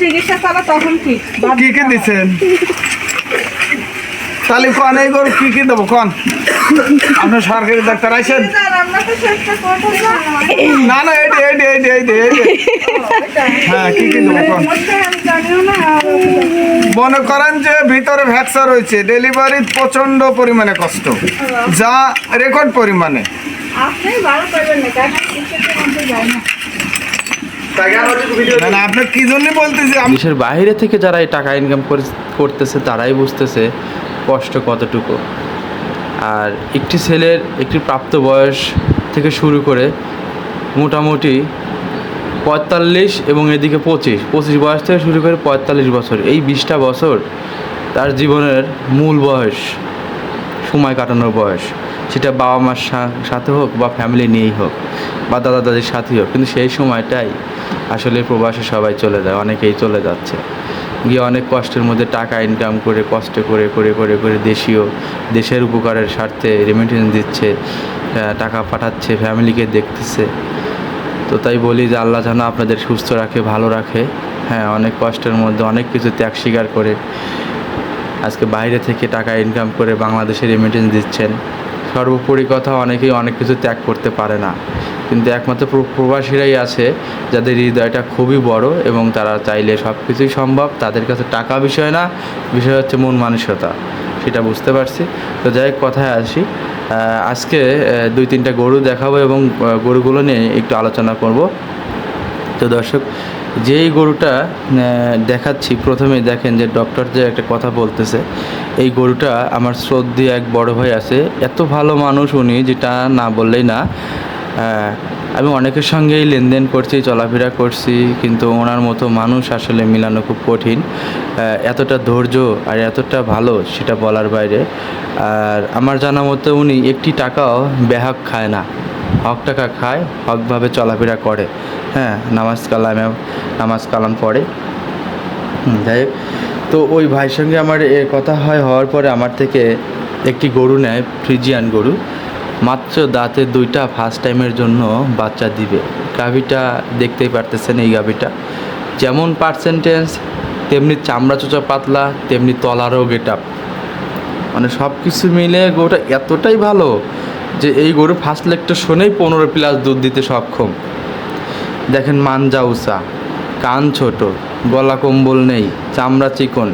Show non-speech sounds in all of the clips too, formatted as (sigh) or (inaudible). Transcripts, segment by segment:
চিকিৎসা চালা তখন বাদ কি কি দিছেন? তাহলে কন এই গরু কি কি দেবো? কন? আপনার সরকারি ডাক্তার করব না না এইটি এইটি এইটি এইটি এইটি হ্যাঁ কি কি দেবো কন? মনে করেন যে ভিতরে ভ্যাকসার রয়েছে ডেলিভারি প্রচণ্ড পরিমাণে কষ্ট যা রেকর্ড পরিমাণে। আপনি ভালো করবেন না। দেশের বাইরে থেকে যারা এই টাকা ইনকাম করতেছে তারাই বুঝতেছে কষ্ট কতটুকু। আর একটি ছেলের একটি প্রাপ্ত বয়স থেকে শুরু করে মোটামুটি পঁয়তাল্লিশ এবং এদিকে পঁচিশ। পঁচিশ বয়স থেকে শুরু করে পঁয়তাল্লিশ বছর। এই বিশটা বছর তার জীবনের মূল বয়স সময় কাটানোর বয়স। সেটা বাবা মার সাথে হোক বা ফ্যামিলি নিয়েই হোক বা দাদা দাদির সাথেই হোক। কিন্তু সেই সময়টাই আসলে প্রবাসে সবাই চলে যায়, অনেকেই চলে যাচ্ছে। গিয়ে অনেক কষ্টের মধ্যে টাকা ইনকাম করে, কষ্ট করে করে করে করে দেশীয়, দেশের উপকারের স্বার্থে রেমিটেন্স দিচ্ছে টাকা পাঠাচ্ছে ফ্যামিলিকে দেখতেছে। তো তাই বলি যে আল্লাহ যেন আপনাদের সুস্থ রাখে, ভালো রাখে। হ্যাঁ অনেক কষ্টের মধ্যে অনেক কিছু ত্যাগ স্বীকার করে। আজকে বাইরে থেকে টাকা ইনকাম করে বাংলাদেশে রেমিটেন্স দিচ্ছেন। সর্বোপরি কথা অনেকেই অনেক কিছু ত্যাগ করতে পারে না। কিন্তু একমাত্র প্রবাসীরাই আছে যাদের হৃদয়টা খুবই বড় এবং তারা চাইলে সব কিছুই সম্ভব। তাদের কাছে টাকা বিষয় না, বিষয় হচ্ছে মন মানসিকতা। সেটা বুঝতে পারছি। তো যাই কথায় আসি। আজকে দুই তিনটা গরু দেখাবো এবং গরুগুলো নিয়ে একটু আলোচনা করব। তো দর্শক যেই গরুটা দেখাচ্ছি প্রথমে দেখেন যে ডক্টর যে একটা কথা বলতেছে, এই গরুটা আমার শ্রদ্ধেয় এক বড় ভাই আছে, এত ভালো মানুষ উনি, যেটা না বললেই না। আমি অনেকের সঙ্গেই লেনদেন করছি, চলাফেরা করছি, কিন্তু ওনার মতো মানুষ আসলে মিলানো খুব কঠিন। এতটা ধৈর্য আর এতটা ভালো, সেটা বলার বাইরে। আর আমার জানা মতো উনি একটি টাকাও ব্যাহক খায় না। হক টাকা খায়, হকভাবে চলাফেরা করে। হ্যাঁ নামাজ কালামে, নামাজ কালাম পড়ে। যাই তো ওই ভাইয়ের সঙ্গে আমার এ কথা হয়, হওয়ার পরে আমার থেকে একটি গরু নেয়, ফ্রিজিয়ান গরু। মাত্র দাঁতে দুইটা ফার্স্ট টাইমের জন্য বাচ্চা দিবে। গাভিটা দেখতেই পারতেছেন এই গাভিটা। যেমন পার্সেন্টেজ তেমনি চামড়া চোচা পাতলা, তেমনি তলারও গেট আপ মানে সব কিছু মিলে গোটা এতটাই ভালো যে এই গরু ফার্স্ট লেগটা শোনেই পনেরো প্লাস দুধ দিতে সক্ষম। দেখেন মানজা উষা, কান ছোট, গলা কম্বল নেই, চামড়া চিকন,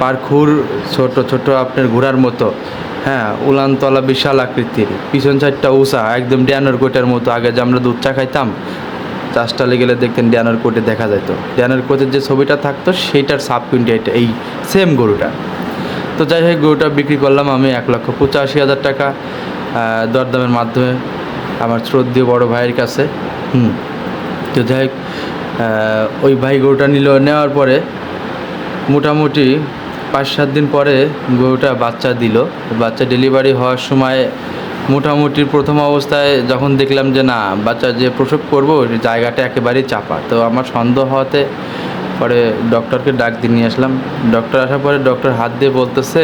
পার খুর ছোট ছোট আপনার ঘোড়ার মতো। হ্যাঁ উলানতলা বিশাল আকৃতির, পিছন সাইডটা উষা, একদম ড্যানোর কোটের মতো। আগে যে আমরা দুধ চা খাইতাম চাষটালে গেলে দেখতেন ড্যানোর কোটে দেখা যেত ড্যানোর কোটের যে ছবিটা থাকতো, সেইটার সাব কুইন্টি এটা এই সেম গরুটা। তো যাই হোক, গরুটা বিক্রি করলাম আমি এক লক্ষ পঁচাশি হাজার টাকা। দরদামের মাধ্যমে আমার শ্রদ্ধেয় বড় ভাইয়ের কাছে। হুম। তো যাই ওই ভাই গরুটা নিল, নেওয়ার পরে মোটামুটি পাঁচ সাত দিন পরে গরুটা বাচ্চা দিল। বাচ্চা ডেলিভারি হওয়ার সময় মোটামুটি প্রথম অবস্থায় যখন দেখলাম যে না, বাচ্চা যে প্রসব করব জায়গাটা একেবারেই চাপা। তো আমার সন্দেহ হওয়াতে পরে ডক্টরকে ডাক দিয়ে নিয়ে আসলাম। ডক্টর আসার পরে ডক্টর হাত দিয়ে বলতেছে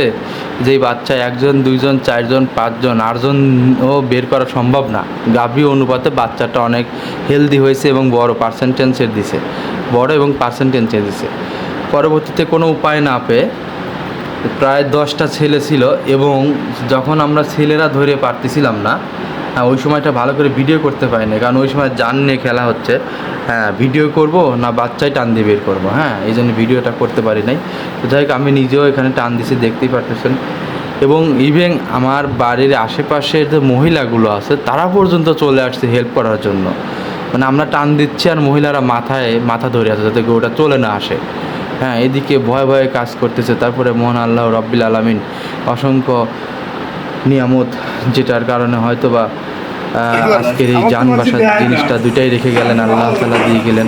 যে, এই বাচ্চা একজন, দুইজন, চারজন, পাঁচজন, আটজন ও বের করা সম্ভব না। গাভী অনুপাতে বাচ্চাটা অনেক হেলদি হয়েছে এবং বড় পার্সেন্টেন্সের দিছে। বড় এবং পার্সেন্টেন্সের দিছে। পরবর্তীতে কোনো উপায় না পেয়ে প্রায় দশটা ছেলে ছিল এবং যখন আমরা ছেলেরা ধরে পারতেছিলাম না হ্যাঁ ওই সময়টা ভালো করে ভিডিও করতে পারি না কারণ ওই সময় জান নিয়ে খেলা হচ্ছে। হ্যাঁ ভিডিও করব না বাচ্চাই টান দিয়ে বের করব হ্যাঁ এই জন্য ভিডিওটা করতে পারি নাই। তো যাই হোক, আমি নিজেও এখানে টান দিছি, দেখতেই পারতেছেন। এবং ইভেন আমার বাড়ির আশেপাশের যে মহিলাগুলো আছে, তারা পর্যন্ত চলে আসছে হেল্প করার জন্য। মানে আমরা টান দিচ্ছি আর মহিলারা মাথায়, মাথা ধরে আছে যাতে গরুটা চলে না আসে। হ্যাঁ এদিকে ভয় ভয়ে কাজ করতেছে, তারপরে মোহন আল্লাহ রব্বিল আলমিন অসংখ্য নিয়ামত যেটার কারণে হয়তো বা আজকের এই যান বাসার জিনিসটা দুটাই রেখে গেলেন আল্লাহ তালা দিয়ে গেলেন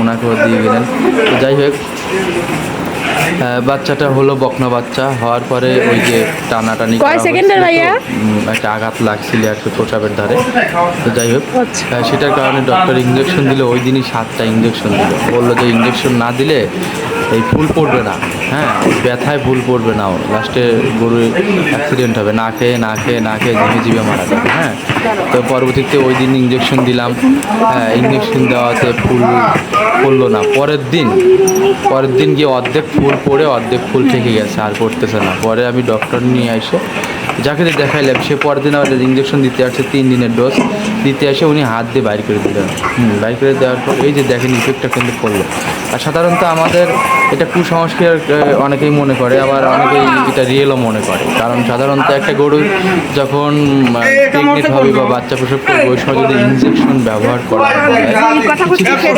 ওনাকেও দিয়ে গেলেন। তো যাই হোক বাচ্চাটা হলো বকনা বাচ্চা হওয়ার পরে ওই যে টানাটানি একটা আঘাত লাগছিল আর কি প্রসাবের ধারে। তো যাই হোক আচ্ছা। সেটার কারণে ডক্টর ইঞ্জেকশন দিল ওই দিনই সাতটা ইঞ্জেকশন দিল। বলল যে ইঞ্জেকশন না দিলে এই ফুল পড়বে না। হ্যাঁ ব্যথায় ভুল পড়বে না লাস্টে গরু অ্যাক্সিডেন্ট হবে। না খেয়ে না খেয়ে না খেয়ে জিভে জিভে মারা যাবে হ্যাঁ। তো পরবর্তীতে ওই দিন ইঞ্জেকশন দিলাম। হ্যাঁ ইঞ্জেকশন দেওয়াতে ফুল পড়ল না। পরের দিন পরের দিন গিয়ে অর্ধেক ফুল পড়ে, অর্ধেক ফুল থেকে গেছে, আর পড়তেছে না। পরে আমি ডক্টর নিয়ে এসে যাকে দেখাইলাম, সে পরের দিন আবার ইঞ্জেকশন দিতে আসছে, তিন দিনের ডোজ দিতে আসে উনি হাত দিয়ে বাইর করে দিলেন। হুম, বাইর করে দেওয়ার পর এই যে দেখেন ইফেক্টটা কিন্তু পড়ল। আর সাধারণত আমাদের এটা কুসংস্কার অনেকেই মনে করে আবার অনেকেই এটা রিয়েলও মনে করে। কারণ সাধারণত একটা গরু যখন প্রেগনেন্ট হবে বা বাচ্চা প্রসব করবে ওই সময় যদি ইঞ্জেকশন ব্যবহার করা হয়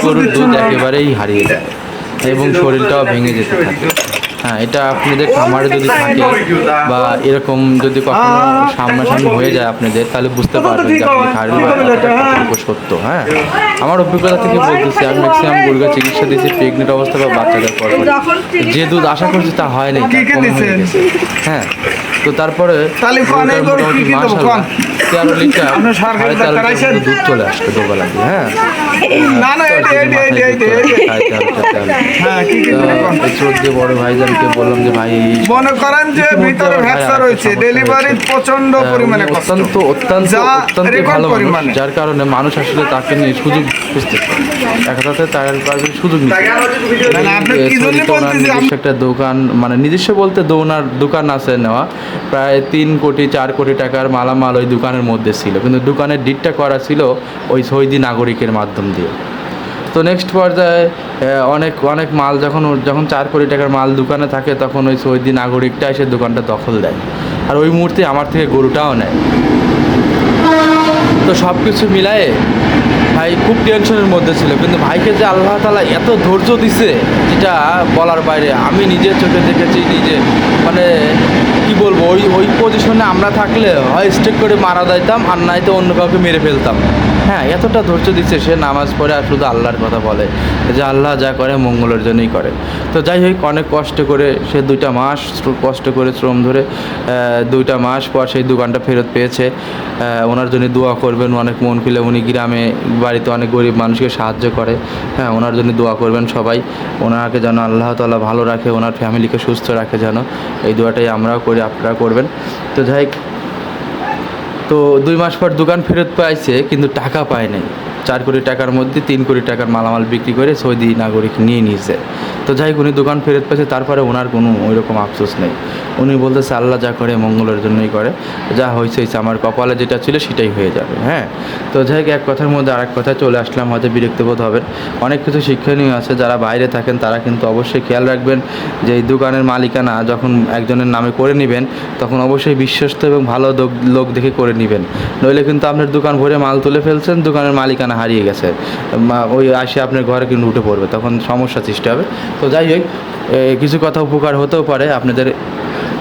গরুর দুধ একেবারেই হারিয়ে যায় এবং শরীরটাও ভেঙে যেতে থাকে। হ্যাঁ এটা আপনাদের খামারে যদি থাকে বা এরকম যদি কখনো সামনাসামনি হয়ে যায় আপনাদের তাহলে বুঝতে পারবেন যে আপনি খারিল কতটুকু সত্য হ্যাঁ। আমার অভিজ্ঞতা থেকে বলতেছি আমি ম্যাক্সিমাম গরুকে চিকিৎসা দিয়েছি প্রেগনেন্ট অবস্থা বা বাচ্চাদের পর যে দুধ আশা করছি তা হয় নাই কম হয়ে গেছে। হ্যাঁ। তো তারপরে? তেরো লিটার (laughs) সাড়ে তেরো লিটার দুধ চলে দুবেলা দিয়ে হ্যাঁ। হ্যাঁ বড় ভাইজানকে বললাম যে ভাই মনে করেন যে ভিতরে ভ্যাকসা রয়েছে ডেলিভারি প্রচণ্ড পরিমাণে অত্যন্ত অত্যন্ত অত্যন্ত ভালো। যার কারণে মানুষ আসলে তাকে নিয়ে সুযোগ এক কথাতে তার পারবে সুযোগ নিতে একটা দোকান মানে নিজস্ব বলতে দো- ওনার দোকান আছে নেওয়া। প্রায় তিন কোটি, চার কোটি টাকার মালামাল ওই দোকানের মধ্যে ছিল। কিন্তু দোকানের ডিটটা করা ছিল ওই সৌদি নাগরিকের মাধ্যম দিয়ে। তো নেক্সট পর্যায়ে অনেক অনেক মাল যখন যখন চার কোটি টাকার মাল দোকানে থাকে, তখন ওই সৌদি নাগরিকটা এসে দোকানটা দখল দেয়। আর ওই মুহূর্তে আমার থেকে গরুটাও নেয়। তো সব কিছু মিলায়ে ভাই খুব টেনশনের মধ্যে ছিল। কিন্তু ভাইকে যে আল্লাহ তালা এত ধৈর্য দিছে, যেটা বলার বাইরে, আমি নিজের চোখে দেখেছি নিজে। মানে বলব, ওই ওই পজিশনে আমরা থাকলে হয় স্টেক করে মারা যাইতাম, আর নয়তো অন্য কাউকে মেরে ফেলতাম। হ্যাঁ এতটা ধৈর্য দিচ্ছে সে নামাজ পড়ে আর শুধু আল্লাহর কথা বলে যে আল্লাহ যা করে মঙ্গলের জন্যই করে। তো যাই হোক অনেক কষ্ট করে সে দুইটা মাস কষ্ট করে শ্রম ধরে দুইটা মাস পর সেই দোকানটা ফেরত পেয়েছে। ওনার জন্য দোয়া করবেন অনেক মন খুলে। উনি গ্রামে বাড়িতে অনেক গরিব মানুষকে সাহায্য করে। হ্যাঁ ওনার জন্য দোয়া করবেন সবাই। ওনাকে যেন আল্লাহ তাআলা ভালো রাখে ওনার ফ্যামিলিকে সুস্থ রাখে যেন। এই দোয়াটাই আমরাও করি আপনারা করবেন। তো যাই হোক, তো দুই মাস পর দোকান ফেরত পাইছে কিন্তু টাকা পায় নাই। চার কোটি টাকার মধ্যে তিন কোটি টাকার মালামাল বিক্রি করে সৌদি নাগরিক নিয়ে নিয়েছে। তো যাই উনি দোকান ফেরত পেয়েছে তারপরে ওনার কোনো ওই রকম আফসোস নেই। উনি বলতেছে, আল্লাহ যা করে মঙ্গলের জন্যই করে। যা হয়েছে হয়েছে আমার কপালে যেটা ছিল সেটাই হয়ে যাবে। হ্যাঁ? তো যাই এক কথার মধ্যে আরেক কথায় চলে আসলাম, হয়তো বিরক্তবোধ হবেন। অনেক কিছু শিক্ষণীয় আছে, যারা বাইরে থাকেন তারা কিন্তু অবশ্যই খেয়াল রাখবেন যে এই দোকানের মালিকানা যখন একজনের নামে করে নেবেন, তখন অবশ্যই বিশ্বস্ত এবং ভালো লোক দেখে করে নেবেন। নইলে কিন্তু আপনার দোকান ভরে মাল তুলে ফেলছেন, দোকানের মালিকানা হারিয়ে গেছে। ওই আসে আপনার ঘরে কিন্তু উঠে পড়বে, তখন সমস্যা সৃষ্টি হবে। তো যাই হোক কিছু কথা উপকার হতেও পারে আপনাদের।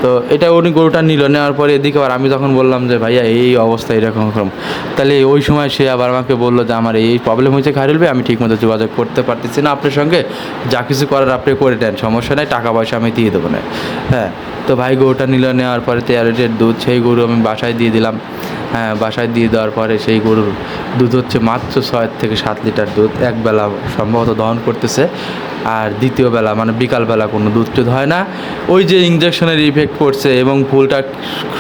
তো এটা উনি গরুটা নিল, নেওয়ার পরে এদিকে আবার আমি তখন বললাম যে, ভাইয়া, এই অবস্থা এরকম এরকম। তাহলে ওই সময় সে আবার আমাকে বলল যে, আমার এই প্রবলেম হয়েছে খাইরুলবে আমি ঠিকমতো যোগাযোগ করতে পারতেছি না আপনার সঙ্গে। যা কিছু করার আপনি করে দেন, সমস্যা নেই, টাকা পয়সা আমি দিয়ে দেবো না। হ্যাঁ তো ভাই গরুটা নিল, নেওয়ার পরে তেরো লিটার দুধ, সেই গরু আমি বাসায় দিয়ে দিলাম। হ্যাঁ বাসায় দিয়ে দেওয়ার পরে সেই গরুর দুধ হচ্ছে মাত্র ছয় থেকে সাত লিটার দুধ। একবেলা সম্ভবত দহন করতেছে। আর দ্বিতীয় বেলা মানে বিকালবেলা কোনো দুধ টুধ হয় না। ওই যে ইঞ্জেকশনের ইফেক্ট পড়ছে এবং ফুলটা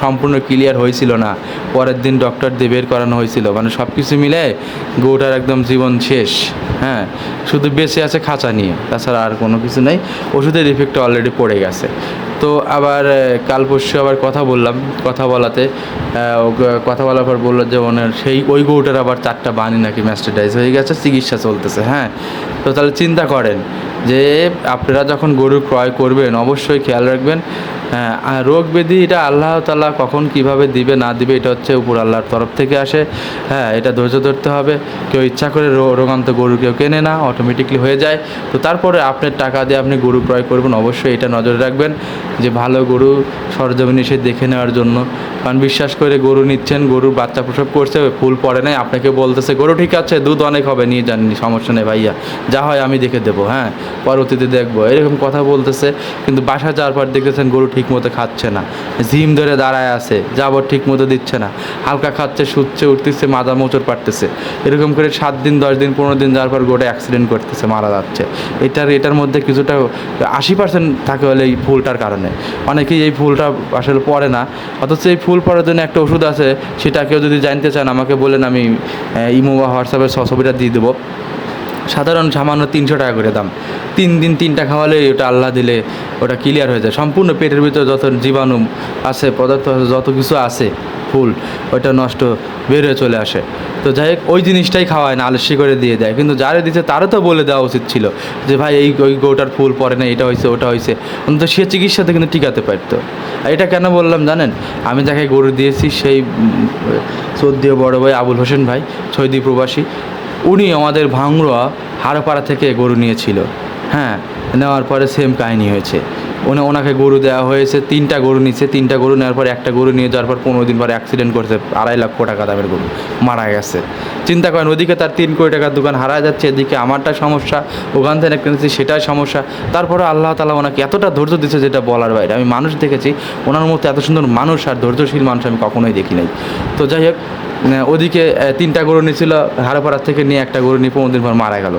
সম্পূর্ণ ক্লিয়ার হয়েছিল না। পরের দিন ডক্টর দিয়ে বের করানো হয়েছিল। মানে সব কিছু মিলে গরুটার একদম জীবন শেষ। হ্যাঁ শুধু বেঁচে আছে খাঁচা নিয়ে। তাছাড়া আর কোনো কিছু নেই। ওষুধের ইফেক্টটা অলরেডি পড়ে গেছে। তো আবার কাল পরশু আবার কথা বললাম, কথা বলাতে। কথা বলার পর বলল যে ওনার সেই ওই গরুটার আবার চারটা বানি নাকি ম্যাস্টারডাইজ হয়ে গেছে, চিকিৎসা চলতেছে হ্যাঁ? তো তাহলে চিন্তা করেন যে, আপনারা যখন গরু ক্রয় করবেন, অবশ্যই খেয়াল রাখবেন। রোগ ব্যাধি এটা আল্লাহ তালা কখন কীভাবে দিবে, না দিবে, এটা হচ্ছে উপর আল্লাহর তরফ থেকে আসে। হ্যাঁ এটা ধৈর্য ধরতে হবে। কেউ ইচ্ছা করে রোগান্ত গরু কেউ কেনে না অটোমেটিকলি হয়ে যায়। তো তারপরে আপনার টাকা দিয়ে আপনি গরু ক্রয় করবেন, অবশ্যই এটা নজরে রাখবেন যে ভালো গরু সরজমিনে এসে দেখে নেওয়ার জন্য। কারণ বিশ্বাস করে গরু নিচ্ছেন, গরুর বাচ্চা প্রসব করছে, ফুল পড়ে নাই, আপনাকে বলতেছে, গরু ঠিক আছে, দুধ অনেক হবে, নিয়ে যান, সমস্যা নেই ভাইয়া, যা হয় আমি দেখে দেবো হ্যাঁ পরবর্তীতে দেখব। এরকম কথা বলতেছে, কিন্তু বাসা যাওয়ার পর দেখতেছেন গরু ঠিক মতো খাচ্ছে না। জিম ধরে দাঁড়ায় আছে যাবর ঠিক মতো দিচ্ছে না। হালকা খাচ্ছে, শুচ্ছে, উঠতেছে মাজা মোচড় পারতেছে এরকম করে সাত দিন, দশ দিন, পনেরো দিন যাওয়ার পর গোটা অ্যাক্সিডেন্ট করতেছে, মারা যাচ্ছে। এটার এটার মধ্যে কিছুটা আশি পার্সেন্ট থাকে হলে এই ফুলটার কারণে। অনেকেই এই ফুলটা আসলে পড়ে না। অথচ এই ফুল পড়ার জন্য একটা ওষুধ আছে, সেটা কেউ যদি জানতে চান, আমাকে বলেন, আমি ইমো বা হোয়াটসঅ্যাপে ছবিটা দিয়ে দেবো। সাধারণ সামান্য তিনশো টাকা করে দাম। তিন দিন তিনটা খাওয়ালে ওটা আল্লাহ দিলে ওটা ক্লিয়ার হয়ে যায়। সম্পূর্ণ পেটের ভিতরে যত জীবাণু আছে, পদার্থ আছে, যত কিছু আছে, ফুল, ওইটা নষ্ট বের হয়ে চলে আসে। তো যাই হোক, ওই জিনিসটাই খাওয়ায় না, আলসি করে দিয়ে দেয়। কিন্তু যারা দিচ্ছে তারও তো বলে দেওয়া উচিত ছিল যে, ভাই, এই, ওই গোটার ফুল পরে না এটা হয়েছে ওটা হয়েছে অন্তত সে চিকিৎসাতে কিন্তু টিকাতে পারতো। আর এটা কেন বললাম জানেন? আমি যাকে গরু দিয়েছি, সেই সৌদিও বড় ভাই আবুল হোসেন ভাই সৌদি প্রবাসী। উনি আমাদের ভাঙড়া হাড়পাড়া থেকে গরু নিয়েছিল। হ্যাঁ নেওয়ার পরে সেম কাহিনী হয়েছে। উনি ওনাকে গরু দেওয়া হয়েছে, তিনটা গরু নিচ্ছে তিনটা গরু নেওয়ার পর একটা গরু নিয়ে যাওয়ার পর পনেরো দিন পর অ্যাক্সিডেন্ট করছে, আড়াই লক্ষ টাকা দামের গরু, মারা গেছে। চিন্তা করেন, ওদিকে তার তিন কোটি টাকার দোকান হারা যাচ্ছে, এদিকে আমারটা সমস্যা, ওখান থেকে কিনেছি, সেটাই সমস্যা। তারপরে আল্লাহ তালা ওনাকে এতটা ধৈর্য দিচ্ছে যেটা বলার বাইরে। আমি মানুষ দেখেছি, ওনার মতো এত সুন্দর মানুষ আর ধৈর্যশীল মানুষ আমি কখনোই দেখি নাই। তো যাই হোক ওদিকে তিনটা গরু নিয়েছিল হাড়পাড়ার থেকে নিয়ে একটা গরু নিয়ে পনেরো দিন পর মারা গেল।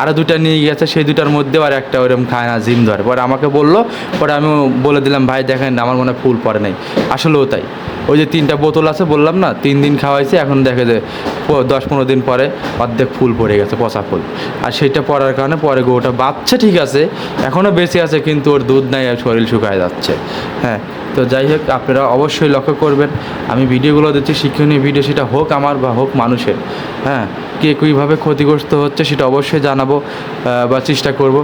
আরও দুটা নিয়ে গেছে, সেই দুটার মধ্যেও আর একটা ওরকম খায় না, জিম ধরে। পরে আমাকে বলল, পরে আমি বলে দিলাম, ভাই, দেখেন, আমার মনে ফুল পড়ে নাই। আসলেও তাই। ওই যে তিনটা বোতল আছে, বললাম না, তিন দিন খাওয়াইছে, এখন দেখে যে দশ পনেরো দিন পরে অর্ধেক ফুল পড়ে গেছে, পচা ফুল। আর সেইটা পড়ার কারণে পরে গরুটা বাচ্চা ঠিক আছে এখনও বেঁচে আছে, কিন্তু ওর দুধ নাই আর শরীর শুকায় যাচ্ছে। হ্যাঁ তো যাই হোক, আপনারা অবশ্যই লক্ষ্য করবেন। আমি ভিডিওগুলো দিচ্ছি, শিক্ষণীয় ভিডিও সেটা হোক আমার বা হোক মানুষের। হ্যাঁ কে কীভাবে ক্ষতিগ্রস্ত হচ্ছে সেটা অবশ্যই জানাব বা চেষ্টা করব।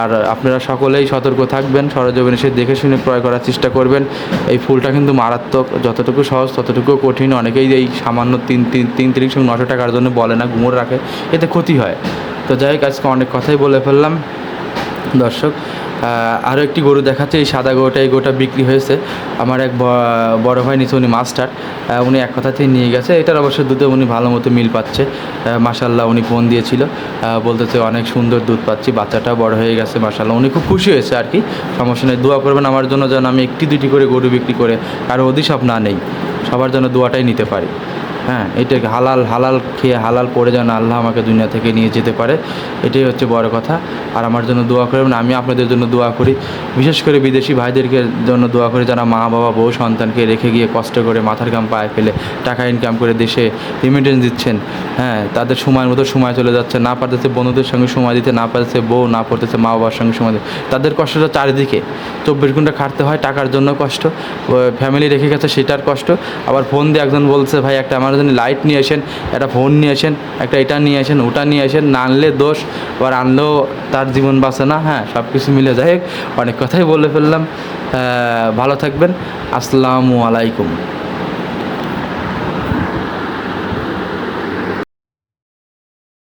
আর আপনারা সকলেই সতর্ক থাকবেন, সরজমিনে সে দেখে শুনে ক্রয় করার চেষ্টা করবেন। এই ফুলটা কিন্তু মারাত্মক, যতটুকু সহজ, ততটুকু কঠিন। অনেকেই এই সামান্য তিন তিন তিন তিরিশ নশো টাকার জন্য বলে না, গুমর রাখে। এতে ক্ষতি হয়। তো যাই হোক, আজকে অনেক কথাই বলে ফেললাম। দর্শক আরও একটি গরু দেখাচ্ছে, এই সাদা গরুটা, এই গরুটা বিক্রি হয়েছে। আমার এক বড় ভাই নিচে উনি মাস্টার। উনি এক কথাতেই নিয়ে গেছে। এটার অবশ্য দুধে উনি ভালো মতো মিল পাচ্ছে। মাসাল্লাহ উনি ফোন দিয়েছিল। বলতেছে অনেক সুন্দর দুধ পাচ্ছি, বাচ্চাটা বড় হয়ে গেছে মাসাল্লাহ উনি খুব খুশি হয়েছে আর কি, সমস্যা নেই। দোয়া করবেন আমার জন্য যেন আমি একটি দুটি করে গরু বিক্রি করে কারও অধিসব না নেই। সবার জন্য দোয়াটাই নিতে পারি। হ্যাঁ এটাকে হালাল হালাল খেয়ে হালাল পড়ে যেন আল্লাহ আমাকে দুনিয়া থেকে নিয়ে যেতে পারে, এটাই হচ্ছে বড় কথা। আর আমার জন্য দোয়া করবেন, আমি আপনাদের জন্য দোয়া করি। বিশেষ করে বিদেশি ভাইদেরকে জন্য দোয়া করি যারা মা, বাবা, বউ, সন্তানকে রেখে গিয়ে কষ্ট করে মাথার কাম পায়ে ফেলে টাকা ইনকাম করে দেশে রিমিটেন্স দিচ্ছেন। হ্যাঁ তাদের সময় মতো সময় চলে যাচ্ছে, না পারতেছে বন্ধুদের সঙ্গে সময় দিতে, না পারতেছে বউ, না পড়তেছে মা, বাবার সঙ্গে সময় দিতে। তাদের কষ্টটা চারিদিকে, চব্বিশ ঘণ্টা খাটতে হয় টাকার জন্য কষ্ট ফ্যামিলি রেখে গেছে সেটার কষ্ট। আবার ফোন দিয়ে একজন বলছে, ভাই, একটা আমার জন্য লাইট নিয়ে আসেন, একটা ফোন নিয়ে আসেন, একটা এটা নিয়ে আসেন, ওটা নিয়ে আসেন, না আনলে দোষ, আবার আনলেও তার জীবন বাঁচে না হ্যাঁ সব কিছু মিলে যাই অনেক কথাই বলে ফেললাম ভালো থাকবেন, আসসালামু আলাইকুম।